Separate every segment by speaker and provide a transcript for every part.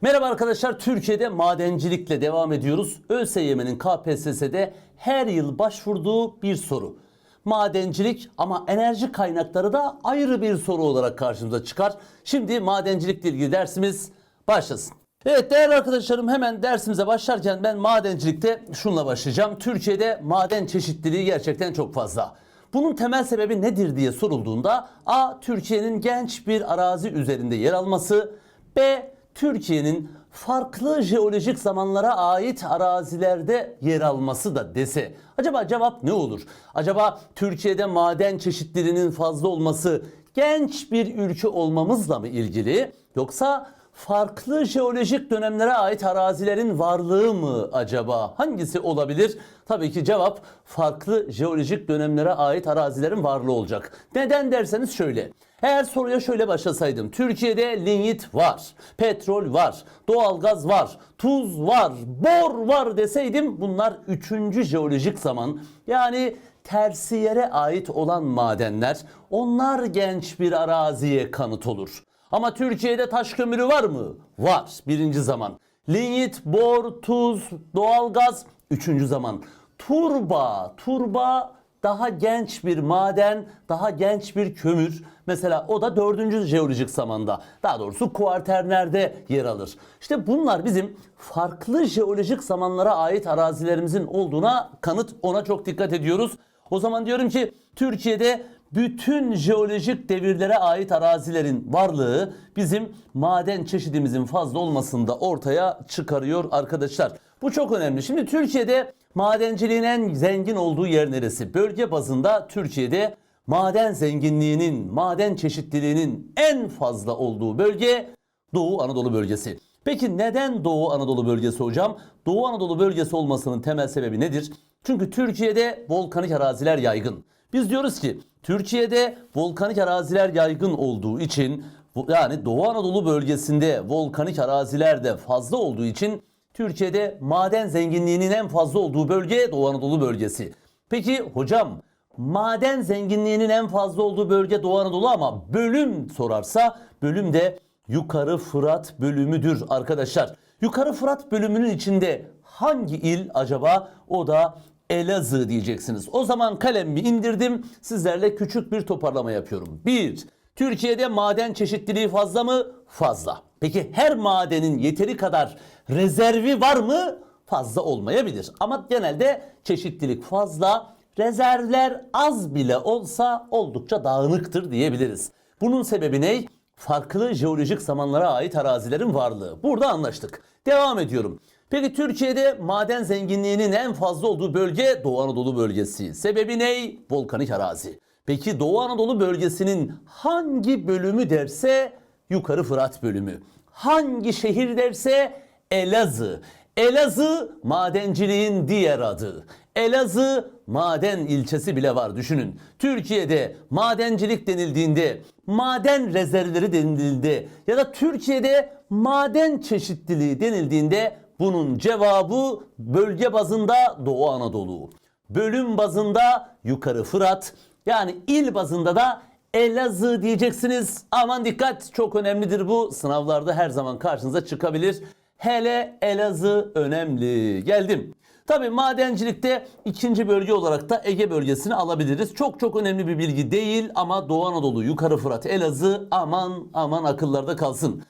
Speaker 1: Merhaba arkadaşlar, Türkiye'de madencilikle devam ediyoruz. ÖSYM'nin KPSS'de her yıl başvurduğu bir soru. Madencilik ama enerji kaynakları da ayrı bir soru olarak karşımıza çıkar. Şimdi madencilikle ilgili dersimiz başlasın. Evet değerli arkadaşlarım hemen dersimize başlarken ben madencilikte şunla başlayacağım. Türkiye'de maden çeşitliliği gerçekten çok fazla. Bunun temel sebebi nedir diye sorulduğunda A. Türkiye'nin genç bir arazi üzerinde yer alması B. Türkiye'nin farklı jeolojik zamanlara ait arazilerde yer alması da dese acaba cevap ne olur? Acaba Türkiye'de maden çeşitliliğinin fazla olması genç bir ülke olmamızla mı ilgili yoksa farklı jeolojik dönemlere ait arazilerin varlığı mı acaba? Hangisi olabilir? Tabii ki cevap farklı jeolojik dönemlere ait arazilerin varlığı olacak. Neden derseniz şöyle. Eğer soruya şöyle başlasaydım. Türkiye'de linyit var, petrol var, doğalgaz var, tuz var, bor var deseydim bunlar üçüncü jeolojik zaman. Yani tersiyere ait olan madenler onlar genç bir araziye kanıt olur. Ama Türkiye'de taş kömürü var mı? Var birinci zaman. Linyit, bor, tuz, doğalgaz üçüncü zaman. Turba, turba daha genç bir maden, daha genç bir kömür. Mesela o da dördüncü jeolojik zamanda. Daha doğrusu kuarternerde yer alır. İşte bunlar bizim farklı jeolojik zamanlara ait arazilerimizin olduğuna kanıt ona çok dikkat ediyoruz. O zaman diyorum ki Türkiye'de bütün jeolojik devirlere ait arazilerin varlığı bizim maden çeşidimizin fazla olmasında ortaya çıkarıyor arkadaşlar. Bu çok önemli. Şimdi Türkiye'de madenciliğin en zengin olduğu yer neresi? Bölge bazında Türkiye'de maden zenginliğinin, maden çeşitliliğinin en fazla olduğu bölge Doğu Anadolu bölgesi. Peki neden Doğu Anadolu bölgesi hocam? Doğu Anadolu bölgesi olmasının temel sebebi nedir? Çünkü Türkiye'de volkanik araziler yaygın. Biz diyoruz ki Türkiye'de volkanik araziler yaygın olduğu için yani Doğu Anadolu bölgesinde volkanik araziler de fazla olduğu için Türkiye'de maden zenginliğinin en fazla olduğu bölge Doğu Anadolu bölgesi. Peki hocam maden zenginliğinin en fazla olduğu bölge Doğu Anadolu ama bölüm sorarsa bölüm de Yukarı Fırat bölümüdür arkadaşlar. Yukarı Fırat bölümünün içinde hangi il acaba? O da Elazığ diyeceksiniz. O zaman kalemimi indirdim. Sizlerle küçük bir toparlama yapıyorum. 1. Türkiye'de maden çeşitliliği fazla mı? Fazla. Peki her madenin yeteri kadar rezervi var mı? Fazla olmayabilir. Ama genelde çeşitlilik fazla. Rezervler az bile olsa oldukça dağınıktır diyebiliriz. Bunun sebebi ne? Farklı jeolojik zamanlara ait arazilerin varlığı. Burada anlaştık. Devam ediyorum. Peki Türkiye'de maden zenginliğinin en fazla olduğu bölge Doğu Anadolu bölgesi. Sebebi ne? Volkanik arazi. Peki Doğu Anadolu bölgesinin hangi bölümü derse Yukarı Fırat bölümü. Hangi şehir derse Elazığ. Elazığ madenciliğin diğer adı. Elazığ maden ilçesi bile var düşünün. Türkiye'de madencilik denildiğinde, maden rezervleri denildiğinde ya da Türkiye'de maden çeşitliliği denildiğinde bunun cevabı bölge bazında Doğu Anadolu. Bölüm bazında Yukarı Fırat yani il bazında da Elazığ diyeceksiniz. Aman dikkat çok önemlidir bu. Sınavlarda her zaman karşınıza çıkabilir. Hele Elazığ önemli. Geldim. Tabi madencilikte ikinci bölge olarak da Ege bölgesini alabiliriz. Çok çok önemli bir bilgi değil ama Doğu Anadolu, Yukarı Fırat, Elazığ aman aman akıllarda kalsın.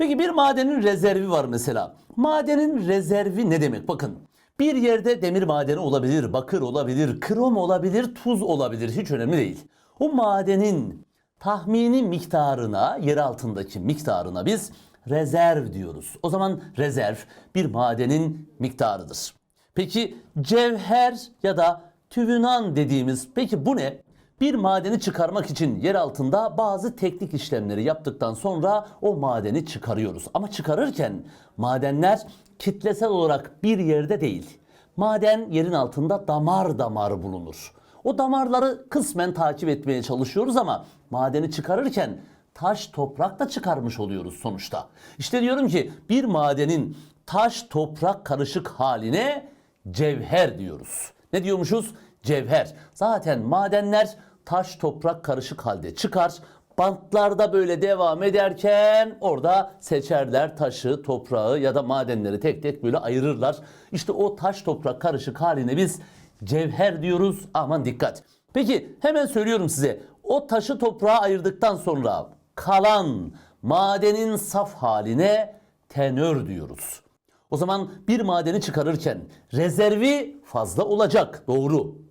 Speaker 1: Peki bir madenin rezervi var mesela. Madenin rezervi ne demek? Bakın bir yerde demir madeni olabilir, bakır olabilir, krom olabilir, tuz olabilir. Hiç önemli değil. O madenin tahmini miktarına, yer altındaki miktarına biz rezerv diyoruz. O zaman rezerv bir madenin miktarıdır. Peki cevher ya da tüvünan dediğimiz peki bu ne? Bir madeni çıkarmak için yer altında bazı teknik işlemleri yaptıktan sonra o madeni çıkarıyoruz. Ama çıkarırken madenler kitlesel olarak bir yerde değil. Maden yerin altında damar damar bulunur. O damarları kısmen takip etmeye çalışıyoruz ama madeni çıkarırken taş toprakla çıkarmış oluyoruz sonuçta. İşte diyorum ki bir madenin taş toprak karışık haline cevher diyoruz. Ne diyormuşuz? Cevher. Zaten madenler taş toprak karışık halde çıkar. Bantlarda böyle devam ederken orada seçerler taşı, toprağı ya da madenleri tek tek böyle ayırırlar. İşte o taş toprak karışık haline biz cevher diyoruz. Aman dikkat. Peki hemen söylüyorum size. O taşı toprağı ayırdıktan sonra kalan madenin saf haline tenör diyoruz. O zaman bir madeni çıkarırken rezervi fazla olacak. Doğru.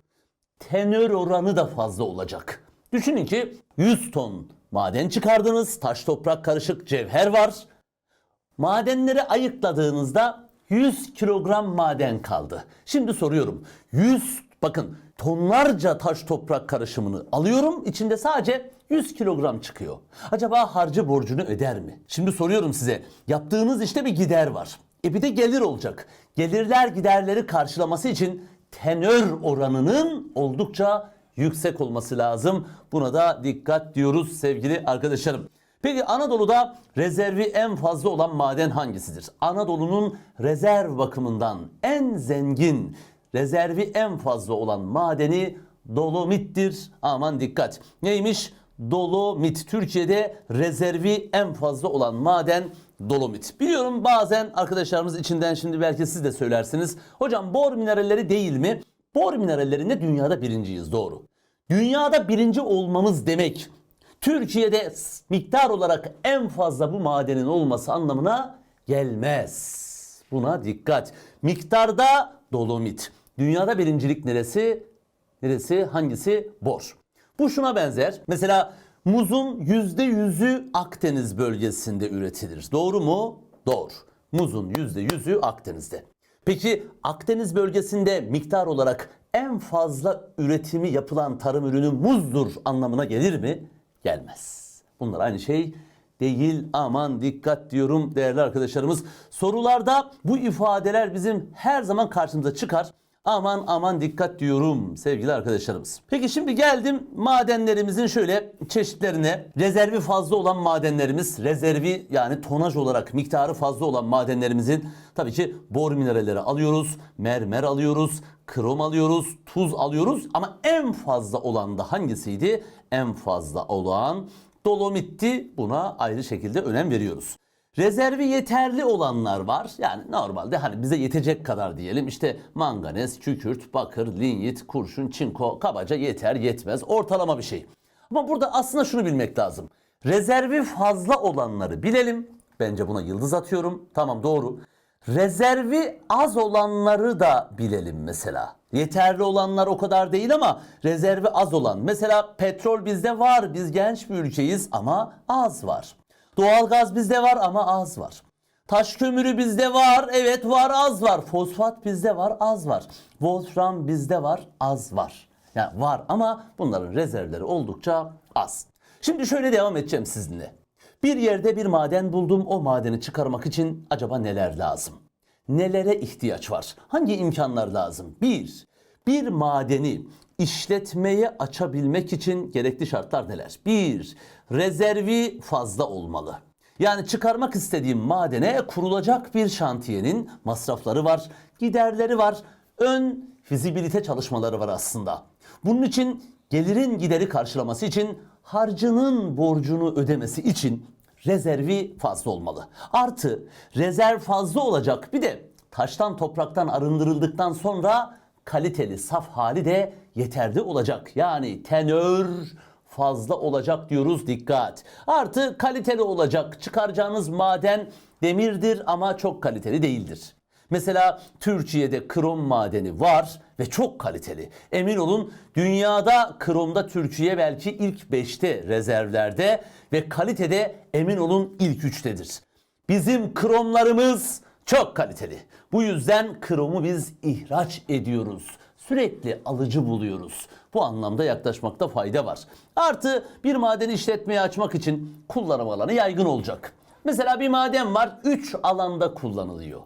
Speaker 1: Tenör oranı da fazla olacak. Düşünün ki 100 ton maden çıkardınız. Taş toprak karışık cevher var. Madenleri ayıkladığınızda 100 kilogram maden kaldı. Şimdi soruyorum. 100 bakın tonlarca taş toprak karışımını alıyorum. İçinde sadece 100 kilogram çıkıyor. Acaba harcı borcunu öder mi? Şimdi soruyorum size. Yaptığınız işte bir gider var. E bir de gelir olacak. Gelirler giderleri karşılaması için tenör oranının oldukça yüksek olması lazım. Buna da dikkat diyoruz sevgili arkadaşlarım. Peki Anadolu'da rezervi en fazla olan maden hangisidir? Anadolu'nun rezerv bakımından en zengin, rezervi en fazla olan madeni dolomittir. Aman dikkat. Neymiş? Dolomit. Türkiye'de rezervi en fazla olan maden dolomit. Biliyorum bazen arkadaşlarımız içinden şimdi belki siz de söylersiniz. Hocam bor mineralleri değil mi? Bor minerallerinde dünyada birinciyiz doğru. Dünyada birinci olmamız demek Türkiye'de miktar olarak en fazla bu madenin olması anlamına gelmez. Buna dikkat. Miktarda dolomit. Dünyada birincilik neresi? Neresi? Hangisi? Bor. Bu şuna benzer. Mesela muzun yüzde yüzü Akdeniz bölgesinde üretilir. Doğru mu? Doğru. Muzun yüzde yüzü Akdeniz'de. Peki Akdeniz bölgesinde miktar olarak en fazla üretimi yapılan tarım ürünü muzdur anlamına gelir mi? Gelmez. Bunlar aynı şey değil. Aman dikkat diyorum değerli arkadaşlarımız. Sorularda bu ifadeler bizim her zaman karşımıza çıkar. Aman aman dikkat diyorum sevgili arkadaşlarımız. Peki şimdi geldim madenlerimizin şöyle çeşitlerine. Rezervi fazla olan madenlerimiz, rezervi yani tonaj olarak miktarı fazla olan madenlerimizin tabii ki bor mineralleri alıyoruz, mermer alıyoruz, krom alıyoruz, tuz alıyoruz ama en fazla olan da hangisiydi? En fazla olan dolomitti. Buna ayrı şekilde önem veriyoruz. Rezervi yeterli olanlar var. Yani normalde hani bize yetecek kadar diyelim. İşte manganez, kükürt, bakır, linyit, kurşun, çinko kabaca yeter yetmez. Ortalama bir şey. Ama burada aslında şunu bilmek lazım. Rezervi fazla olanları bilelim. Bence buna yıldız atıyorum. Tamam doğru. Rezervi az olanları da bilelim mesela. Yeterli olanlar o kadar değil ama rezervi az olan. Mesela petrol bizde var. Biz genç bir ülkeyiz ama az var. Doğalgaz bizde var ama az var. Taş kömürü bizde var. Evet var az var. Fosfat bizde var az var. Wolfram bizde var az var. Yani var ama bunların rezervleri oldukça az. Şimdi şöyle devam edeceğim sizinle. Bir yerde bir maden buldum. O madeni çıkarmak için acaba neler lazım? Nelere ihtiyaç var? Hangi imkanlar lazım? Bir, bir madeni işletmeye açabilmek için gerekli şartlar neler? Bir, rezervi fazla olmalı. Yani çıkarmak istediğim madene kurulacak bir şantiyenin masrafları var, giderleri var, ön fizibilite çalışmaları var aslında. Bunun için gelirin gideri karşılaması için harcının borcunu ödemesi için rezervi fazla olmalı. Artı rezerv fazla olacak bir de taştan topraktan arındırıldıktan sonra kaliteli saf hali de yeterli olacak. Yani tenör fazla olacak diyoruz dikkat. Artı kaliteli olacak. Çıkaracağınız maden demirdir ama çok kaliteli değildir. Mesela Türkiye'de krom madeni var ve çok kaliteli. Emin olun dünyada kromda Türkiye belki ilk 5'te rezervlerde ve kalitede emin olun ilk 3'tedir. Bizim kromlarımız çok kaliteli. Bu yüzden kromu biz ihraç ediyoruz. Sürekli alıcı buluyoruz. Bu anlamda yaklaşmakta fayda var. Artı bir madeni işletmeye açmak için kullanım alanı yaygın olacak. Mesela bir maden var 3 alanda kullanılıyor.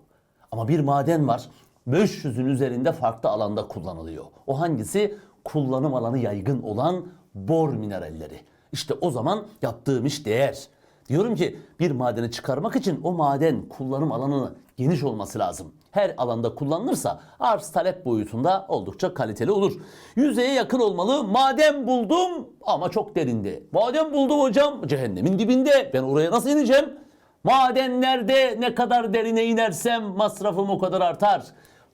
Speaker 1: Ama bir maden var 500'ün üzerinde farklı alanda kullanılıyor. O hangisi? Kullanım alanı yaygın olan bor mineralleri. İşte o zaman yaptığım iş değer. Diyorum ki bir madeni çıkarmak için o maden kullanım alanı geniş olması lazım. Her alanda kullanılırsa arz talep boyutunda oldukça kaliteli olur. Yüzeye yakın olmalı. Maden buldum ama çok derinde. Maden buldum hocam cehennemin dibinde. Ben oraya nasıl ineceğim? Madenlerde ne kadar derine inersem masrafım o kadar artar.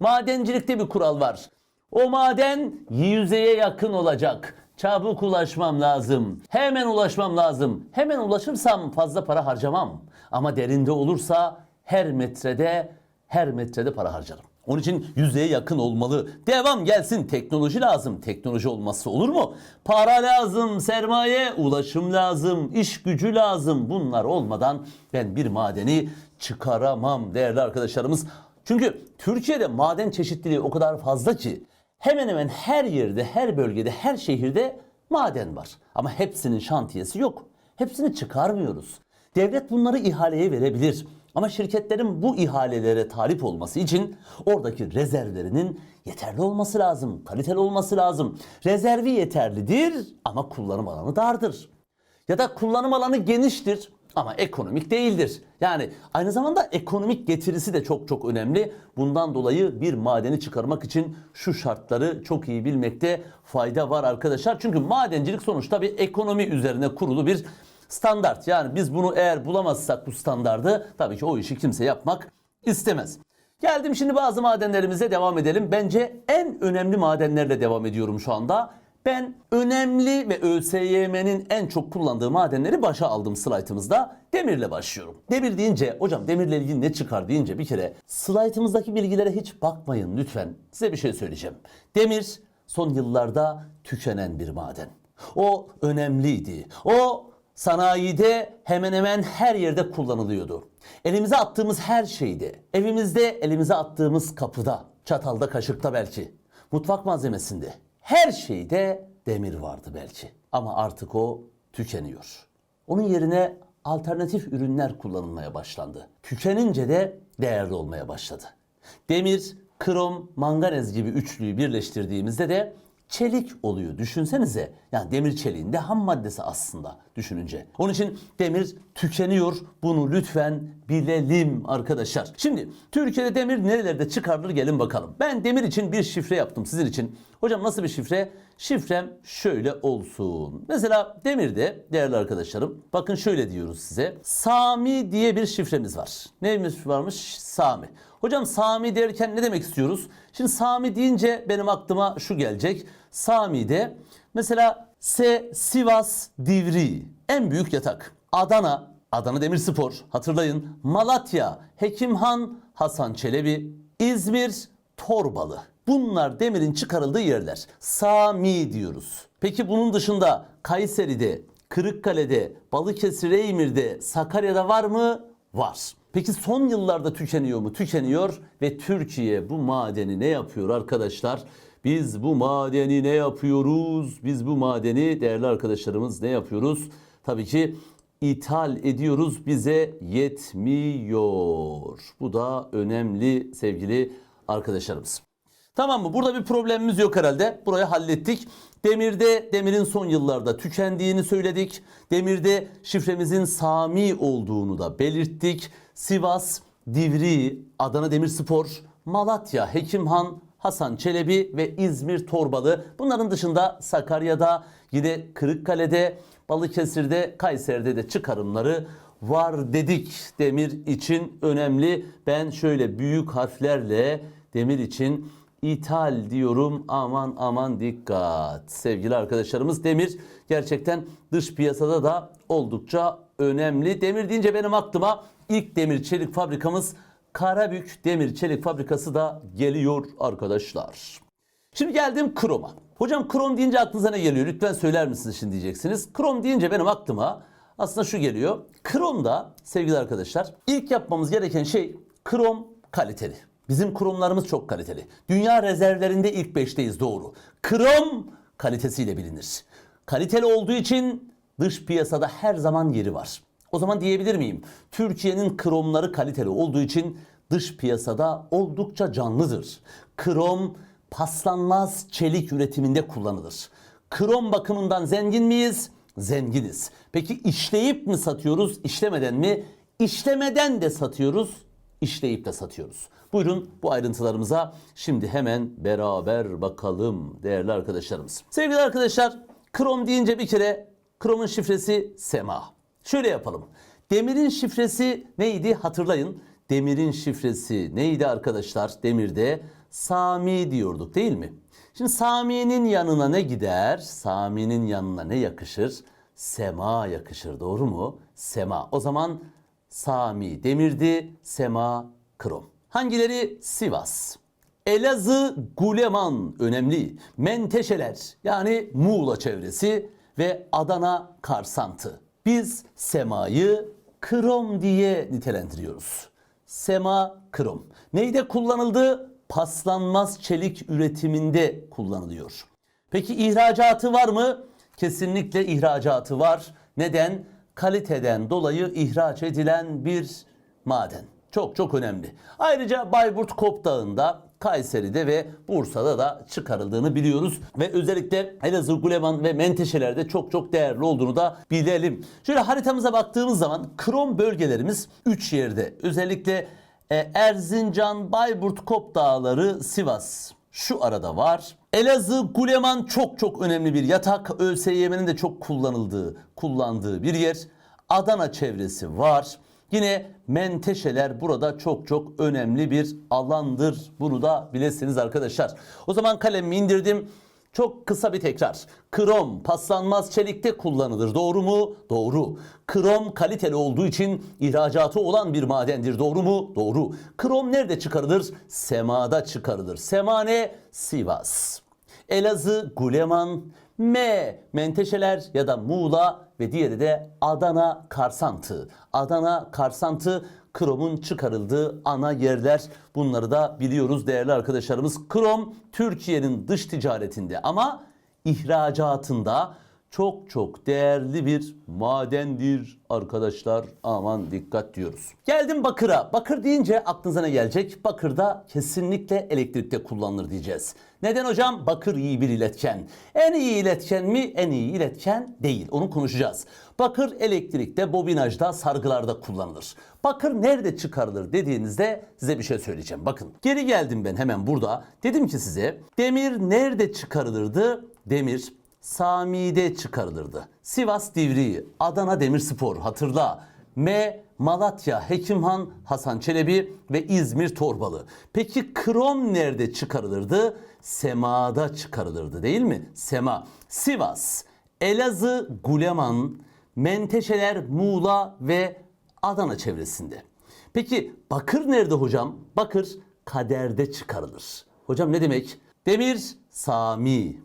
Speaker 1: Madencilikte bir kural var. O maden yüzeye yakın olacak. Çabuk ulaşmam lazım. Hemen ulaşmam lazım. Hemen ulaşırsam fazla para harcamam. Ama derinde olursa her metrede her metrede para harcarım. Onun için yüzeye yakın olmalı. Devam gelsin. Teknoloji lazım. Teknoloji olmazsa olur mu? Para lazım, sermaye, ulaşım lazım, iş gücü lazım. Bunlar olmadan ben bir madeni çıkaramam değerli arkadaşlarımız. Çünkü Türkiye'de maden çeşitliliği o kadar fazla ki hemen hemen her yerde, her bölgede, her şehirde maden var. Ama hepsinin şantiyesi yok. Hepsini çıkarmıyoruz. Devlet bunları ihaleye verebilir. Ama şirketlerin bu ihalelere talip olması için oradaki rezervlerinin yeterli olması lazım, kaliteli olması lazım. Rezervi yeterlidir ama kullanım alanı dardır. Ya da kullanım alanı geniştir ama ekonomik değildir. Yani aynı zamanda ekonomik getirisi de çok çok önemli. Bundan dolayı bir madeni çıkarmak için şu şartları çok iyi bilmekte fayda var arkadaşlar. Çünkü madencilik sonuçta bir ekonomi üzerine kurulu bir standart. Yani biz bunu eğer bulamazsak bu standardı tabii ki o işi kimse yapmak istemez. Geldim şimdi bazı madenlerimize devam edelim. Bence en önemli madenlerle devam ediyorum şu anda. Ben önemli ve ÖSYM'nin en çok kullandığı madenleri başa aldım slaytımızda. Demirle başlıyorum. Demir deyince hocam demirle ilgili ne çıkar deyince bir kere slaytımızdaki bilgilere hiç bakmayın lütfen. Size bir şey söyleyeceğim. Demir son yıllarda tükenen bir maden. O önemliydi. O sanayide hemen hemen her yerde kullanılıyordu. Elimize attığımız her şeyde, evimizde elimize attığımız kapıda, çatalda, kaşıkta belki, mutfak malzemesinde, her şeyde demir vardı belki. Ama artık o tükeniyor. Onun yerine alternatif ürünler kullanılmaya başlandı. Tükenince de değerli olmaya başladı. Demir, krom, manganez gibi üçlüyü birleştirdiğimizde de çelik oluyor. Düşünsenize. Yani demir çeliğin de ham maddesi aslında düşününce. Onun için demir tükeniyor. Bunu lütfen bilelim arkadaşlar. Şimdi Türkiye'de demir nerelerde çıkarılır gelin bakalım. Ben demir için bir şifre yaptım sizin için. Hocam nasıl bir şifre? Şifrem şöyle olsun. Mesela demirde değerli arkadaşlarım bakın şöyle diyoruz size. Sami diye bir şifremiz var. Neymiş varmış? Sami. Hocam Sami derken ne demek istiyoruz? Şimdi Sami deyince benim aklıma şu gelecek. Sami'de mesela S Sivas Divri en büyük yatak. Adana Adana Demirspor hatırlayın. Malatya Hekimhan Hasan Çelebi İzmir Torbalı. Bunlar demirin çıkarıldığı yerler. Sami diyoruz. Peki bunun dışında Kayseri'de, Kırıkkale'de, Balıkesir, İzmir'de, Sakarya'da var mı? Var. Peki son yıllarda tükeniyor mu? Tükeniyor ve Türkiye bu madeni ne yapıyor arkadaşlar? Biz bu madeni ne yapıyoruz? Biz bu madeni değerli arkadaşlarımız ne yapıyoruz? Tabii ki ithal ediyoruz bize yetmiyor. Bu da önemli sevgili arkadaşlarımız. Tamam mı? Burada bir problemimiz yok herhalde. Burayı hallettik. Demirde demirin son yıllarda tükendiğini söyledik. Demirde şifremizin Sami olduğunu da belirttik. Sivas, Divri, Adana Demirspor, Malatya, Hekimhan, Hasan Çelebi ve İzmir Torbalı. Bunların dışında Sakarya'da, yine Kırıkkale'de, Balıkesir'de, Kayseri'de de çıkarımları var dedik. Demir için önemli. Ben şöyle büyük harflerle demir için ithal diyorum. Aman aman dikkat. Sevgili arkadaşlarımız demir gerçekten dış piyasada da oldukça önemli. Demir deyince benim aklıma ilk demir çelik fabrikamız Karabük Demir Çelik Fabrikası da geliyor arkadaşlar. Şimdi geldim kroma. Hocam krom deyince aklınıza ne geliyor? Lütfen söyler misiniz şimdi diyeceksiniz. Krom deyince benim aklıma aslında şu geliyor. Kromda sevgili arkadaşlar ilk yapmamız gereken şey krom kaliteli. Bizim kromlarımız çok kaliteli. Dünya rezervlerinde ilk 5'teyiz doğru. Krom kalitesiyle bilinir. Kaliteli olduğu için dış piyasada her zaman yeri var. O zaman diyebilir miyim? Türkiye'nin kromları kaliteli olduğu için dış piyasada oldukça canlıdır. Krom paslanmaz çelik üretiminde kullanılır. Krom bakımından zengin miyiz? zenginiz. Peki işleyip mi satıyoruz, işlemeden mi? İşlemeden de satıyoruz, işleyip de satıyoruz. Buyurun bu ayrıntılarımıza şimdi hemen beraber bakalım değerli arkadaşlarımız. Sevgili arkadaşlar, krom deyince bir kere kromun şifresi sema. Şöyle yapalım. Demirin şifresi neydi hatırlayın. Demirin şifresi neydi arkadaşlar? Demirde Sami diyorduk değil mi? Şimdi Sami'nin yanına ne gider? Sami'nin yanına ne yakışır? Sema yakışır doğru mu? Sema. O zaman Sami demirdi, Sema krom. Hangileri? Sivas. Elazığ, Guleman önemli. Menteşeler yani Muğla çevresi ve Adana Karsantı. Biz semayı krom diye nitelendiriyoruz. Sema krom. Neyde kullanıldı? Paslanmaz çelik üretiminde kullanılıyor. Peki ihracatı var mı? Kesinlikle ihracatı var. Neden? Kaliteden dolayı ihraç edilen bir maden. Çok çok önemli. Ayrıca Bayburt Kop Dağı'nda, Kayseri'de ve Bursa'da da çıkarıldığını biliyoruz. Ve özellikle Elazığ, Guleman ve Menteşeler'de çok çok değerli olduğunu da bilelim. Şöyle haritamıza baktığımız zaman krom bölgelerimiz 3 yerde. Özellikle e, Erzincan, Bayburt, Kop Dağları, Sivas şu arada var. Elazığ, Guleman çok çok önemli bir yatak. ÖSYM'nin de çok kullanıldığı, kullandığı bir yer. Adana çevresi var. Yine menteşeler burada çok çok önemli bir alandır. Bunu da bilesiniz arkadaşlar. O zaman kalemimi indirdim. Çok kısa bir tekrar. Krom paslanmaz çelikte kullanılır. Doğru mu? Doğru. Krom kaliteli olduğu için ihracatı olan bir madendir. Doğru mu? Doğru. Krom nerede çıkarılır? Semada çıkarılır. Sema ne? Sivas. Elazığ, Guleman, M, Menteşeler ya da Muğla ve diğeri de Adana Karsantı. Adana Karsantı kromun çıkarıldığı ana yerler. Bunları da biliyoruz değerli arkadaşlarımız. Krom Türkiye'nin dış ticaretinde ama ihracatında çok çok değerli bir madendir arkadaşlar. Aman dikkat diyoruz. Geldim bakıra. Bakır deyince aklınıza ne gelecek? Bakırda kesinlikle elektrikte kullanılır diyeceğiz. Neden hocam? Bakır iyi bir iletken. En iyi iletken mi? En iyi iletken değil. Onu konuşacağız. Bakır elektrikte, bobinajda, sargılarda kullanılır. Bakır nerede çıkarılır dediğinizde size bir şey söyleyeceğim. Bakın geri geldim ben hemen burada. Dedim ki size demir nerede çıkarılırdı? Demir Sami'de çıkarılırdı. Sivas Divriği, Adana Demirspor hatırla. M. Malatya, Hekimhan, Hasan Çelebi ve İzmir Torbalı. Peki krom nerede çıkarılırdı? Sema'da çıkarılırdı değil mi? Sema. Sivas, Elazığ, Guleman, Menteşeler, Muğla ve Adana çevresinde. Peki bakır nerede hocam? Bakır kaderde çıkarılır. Hocam ne demek? Demir, Sami.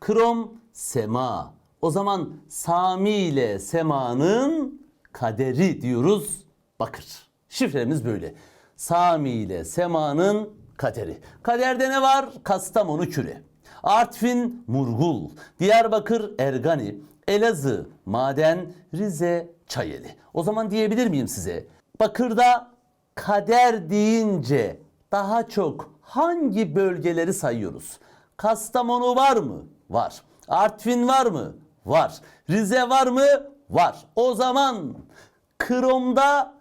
Speaker 1: Krom, Sema. O zaman Sami ile Sema'nın kaderi diyoruz bakır. Şifremiz böyle. Sami ile Sema'nın kaderi. Kaderde ne var? Kastamonu küre. Artvin, Murgul. Diyarbakır, Ergani. Elazığ, Maden, Rize, Çayeli. O zaman diyebilir miyim size? Bakırda kader deyince daha çok hangi bölgeleri sayıyoruz? Kastamonu var mı? Var. Artvin var mı? Var. Rize var mı? Var. O zaman kromda,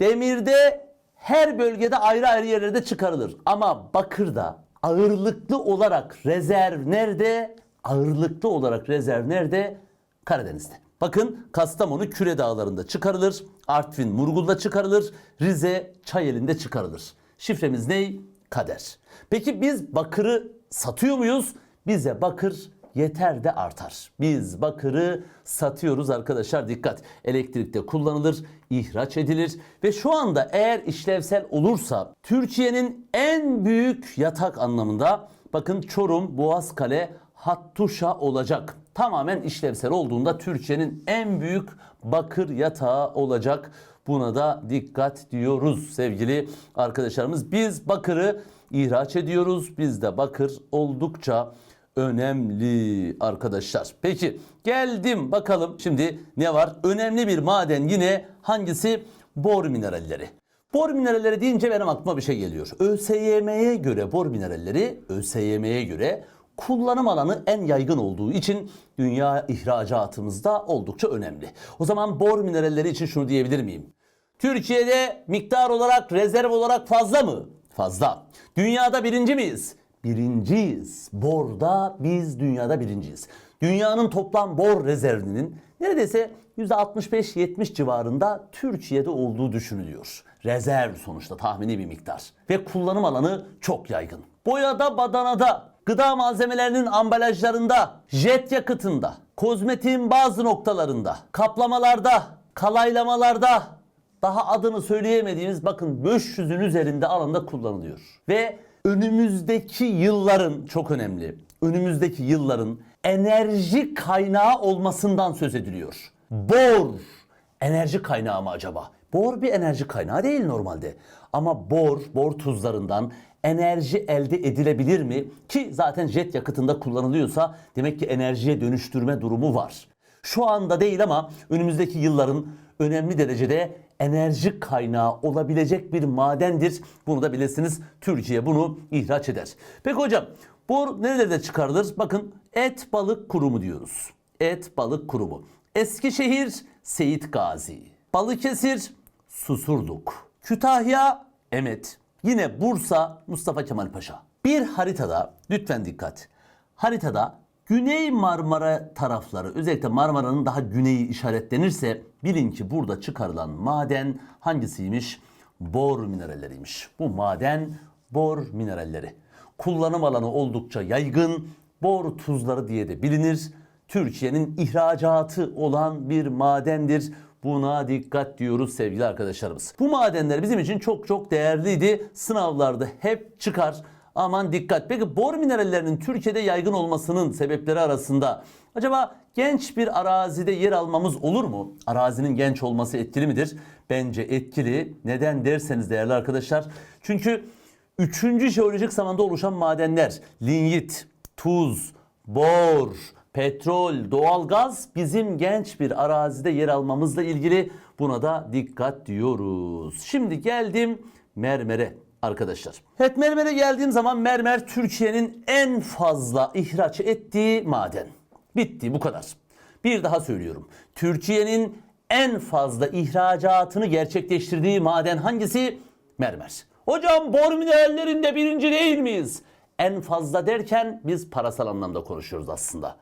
Speaker 1: demirde her bölgede ayrı ayrı yerlerde çıkarılır. Ama bakırda ağırlıklı olarak rezerv nerede? Ağırlıklı olarak rezerv nerede? Karadeniz'de. Bakın Kastamonu Küre Dağları'nda çıkarılır. Artvin Murgul'da çıkarılır. Rize Çayeli'nde çıkarılır. Şifremiz ne? Kader. Peki biz bakırı satıyor muyuz? Bize bakır yeter de artar. Biz bakırı satıyoruz arkadaşlar dikkat. Elektrikte kullanılır, ihraç edilir ve şu anda eğer işlevsel olursa Türkiye'nin en büyük yatak anlamında bakın Çorum, Boğazkale, Hattuşa olacak. Tamamen işlevsel olduğunda Türkiye'nin en büyük bakır yatağı olacak. Buna da dikkat diyoruz sevgili arkadaşlarımız. Biz bakırı ihraç ediyoruz. Bizde bakır oldukça önemli arkadaşlar. Peki geldim bakalım şimdi ne var? Önemli bir maden yine hangisi? Bor mineralleri. Bor mineralleri deyince benim aklıma bir şey geliyor. ÖSYM'ye göre bor mineralleri ÖSYM'ye göre kullanım alanı en yaygın olduğu için dünya ihracatımızda oldukça önemli. O zaman bor mineralleri için şunu diyebilir miyim? Türkiye'de miktar olarak, rezerv olarak fazla mı? Fazla. Dünyada birinci miyiz? Birinciyiz. Borda biz dünyada birinciyiz. Dünyanın toplam bor rezervinin neredeyse %65-70 civarında Türkiye'de olduğu düşünülüyor. Rezerv sonuçta tahmini bir miktar. Ve kullanım alanı çok yaygın. Boyada, badanada, gıda malzemelerinin ambalajlarında, jet yakıtında, kozmetiğin bazı noktalarında, kaplamalarda, kalaylamalarda, daha adını söyleyemediğimiz bakın 500'ün üzerinde alanda kullanılıyor. Ve önümüzdeki yılların çok önemli. Önümüzdeki yılların enerji kaynağı olmasından söz ediliyor. Bor enerji kaynağı mı acaba? Bor bir enerji kaynağı değil normalde. Ama bor, bor tuzlarından enerji elde edilebilir mi? Ki zaten jet yakıtında kullanılıyorsa demek ki enerjiye dönüştürme durumu var. Şu anda değil ama önümüzdeki yılların önemli derecede enerji kaynağı olabilecek bir madendir. Bunu da bilirsiniz Türkiye bunu ihraç eder. Peki hocam bu nerelerde çıkarılır? Bakın et balık kurumu diyoruz. Et balık kurumu. Eskişehir Seyit Gazi. Balıkesir Susurduk. Kütahya Emet. Yine Bursa Mustafa Kemal Paşa. Bir haritada lütfen dikkat. Haritada Güney Marmara tarafları özellikle Marmara'nın daha güneyi işaretlenirse bilin ki burada çıkarılan maden hangisiymiş? Bor mineralleriymiş. Bu maden bor mineralleri. Kullanım alanı oldukça yaygın. Bor tuzları diye de bilinir. Türkiye'nin ihracatı olan bir madendir. Buna dikkat diyoruz sevgili arkadaşlarımız. Bu madenler bizim için çok çok değerliydi. Sınavlarda hep çıkar. Aman dikkat. Peki bor minerallerinin Türkiye'de yaygın olmasının sebepleri arasında acaba genç bir arazide yer almamız olur mu? Arazinin genç olması etkili midir? Bence etkili. Neden derseniz değerli arkadaşlar. Çünkü 3. jeolojik zamanda oluşan madenler linyit, tuz, bor, petrol, doğalgaz bizim genç bir arazide yer almamızla ilgili buna da dikkat diyoruz. Şimdi geldim mermere arkadaşlar. Evet mermere geldiğim zaman mermer Türkiye'nin en fazla ihraç ettiği maden. Bitti bu kadar. Bir daha söylüyorum. Türkiye'nin en fazla ihracatını gerçekleştirdiği maden hangisi? Mermer. Hocam bor minerallerinde birinci değil miyiz? En fazla derken biz parasal anlamda konuşuyoruz aslında.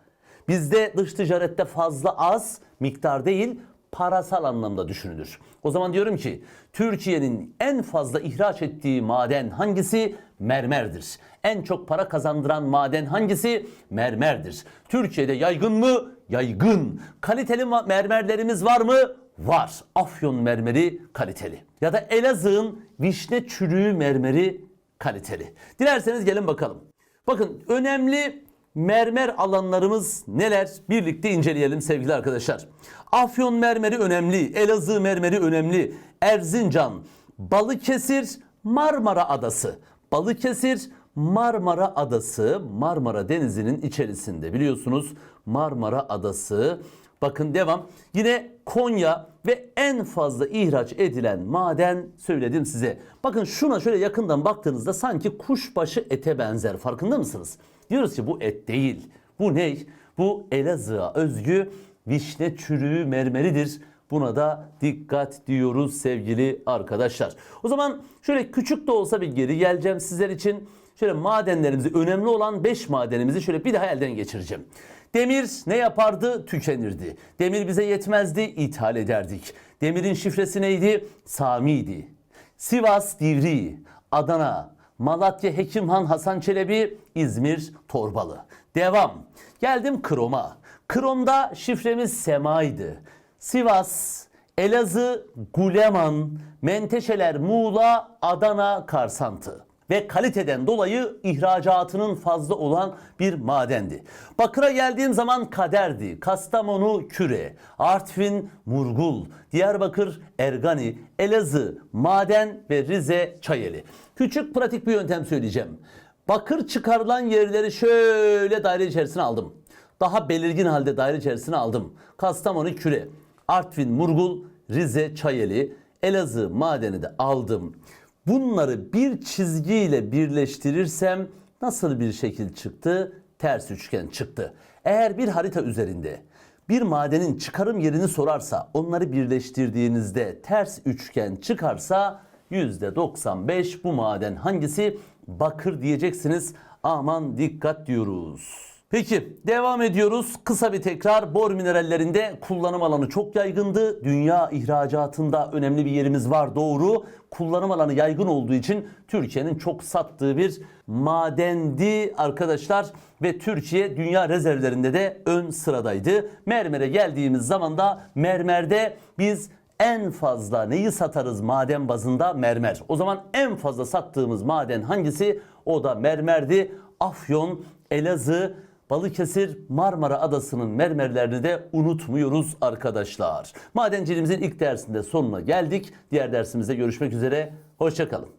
Speaker 1: Bizde dış ticarette fazla az miktar değil parasal anlamda düşünülür. O zaman diyorum ki Türkiye'nin en fazla ihraç ettiği maden hangisi? Mermerdir. En çok para kazandıran maden hangisi? Mermerdir. Türkiye'de yaygın mı? Yaygın. Kaliteli mermerlerimiz var mı? Var. Afyon mermeri kaliteli. Ya da Elazığ'ın vişne çürüğü mermeri kaliteli. Dilerseniz gelin bakalım. Bakın önemli mermer alanlarımız neler? Birlikte inceleyelim sevgili arkadaşlar. Afyon mermeri önemli, Elazığ mermeri önemli, Erzincan, Balıkesir, Marmara Adası. Balıkesir, Marmara Adası, Marmara Denizi'nin içerisinde biliyorsunuz Marmara Adası. Bakın devam. Yine Konya ve en fazla ihraç edilen maden söyledim size. Bakın şuna şöyle yakından baktığınızda sanki kuşbaşı ete benzer. Farkında mısınız? Diyoruz ki bu et değil. Bu ne? Bu Elazığ'a özgü vişne çürüğü mermeridir. Buna da dikkat diyoruz sevgili arkadaşlar. O zaman şöyle küçük de olsa bir geri geleceğim sizler için. Şöyle madenlerimizi önemli olan 5 madenimizi şöyle bir daha elden geçireceğim. Demir ne yapardı? Tükenirdi. Demir bize yetmezdi, ithal ederdik. Demirin şifresi neydi? Sami'ydi. Sivas Divri, Adana, Malatya Hekimhan Hasan Çelebi, İzmir Torbalı. Devam. Geldim Krom'a. Krom'da şifremiz Sema'ydı. Sivas, Elazığ, Guleman, Menteşeler, Muğla, Adana, Karsantı ve kaliteden dolayı ihracatının fazla olan bir madendi. Bakır'a geldiğim zaman Kaderdi, Kastamonu Küre, Artvin Murgul, Diyarbakır Ergani, Elazığ Maden ve Rize Çayeli. Küçük pratik bir yöntem söyleyeceğim. Bakır çıkarılan yerleri şöyle daire içerisine aldım. Daha belirgin halde daire içerisine aldım. Kastamonu Küre, Artvin Murgul, Rize Çayeli, Elazığ madeni de aldım. Bunları bir çizgiyle birleştirirsem nasıl bir şekil çıktı? ters üçgen çıktı. Eğer bir harita üzerinde bir madenin çıkarım yerini sorarsa onları birleştirdiğinizde ters üçgen çıkarsa %95 bu maden hangisi? Bakır diyeceksiniz. Aman dikkat diyoruz. Peki devam ediyoruz. Kısa bir tekrar. Bor minerallerinde kullanım alanı çok yaygındı. Dünya ihracatında önemli bir yerimiz var doğru. Kullanım alanı yaygın olduğu için Türkiye'nin çok sattığı bir madendi arkadaşlar. Ve Türkiye dünya rezervlerinde de ön sıradaydı. Mermer'e geldiğimiz zaman da mermerde biz en fazla neyi satarız maden bazında? Mermer. O zaman en fazla sattığımız maden hangisi? O da mermerdi. Afyon, Elazığ, Balıkesir, Marmara Adası'nın mermerlerini de unutmuyoruz arkadaşlar. Madenciliğimizin ilk dersinde sonuna geldik. Diğer dersimizde görüşmek üzere. Hoşçakalın.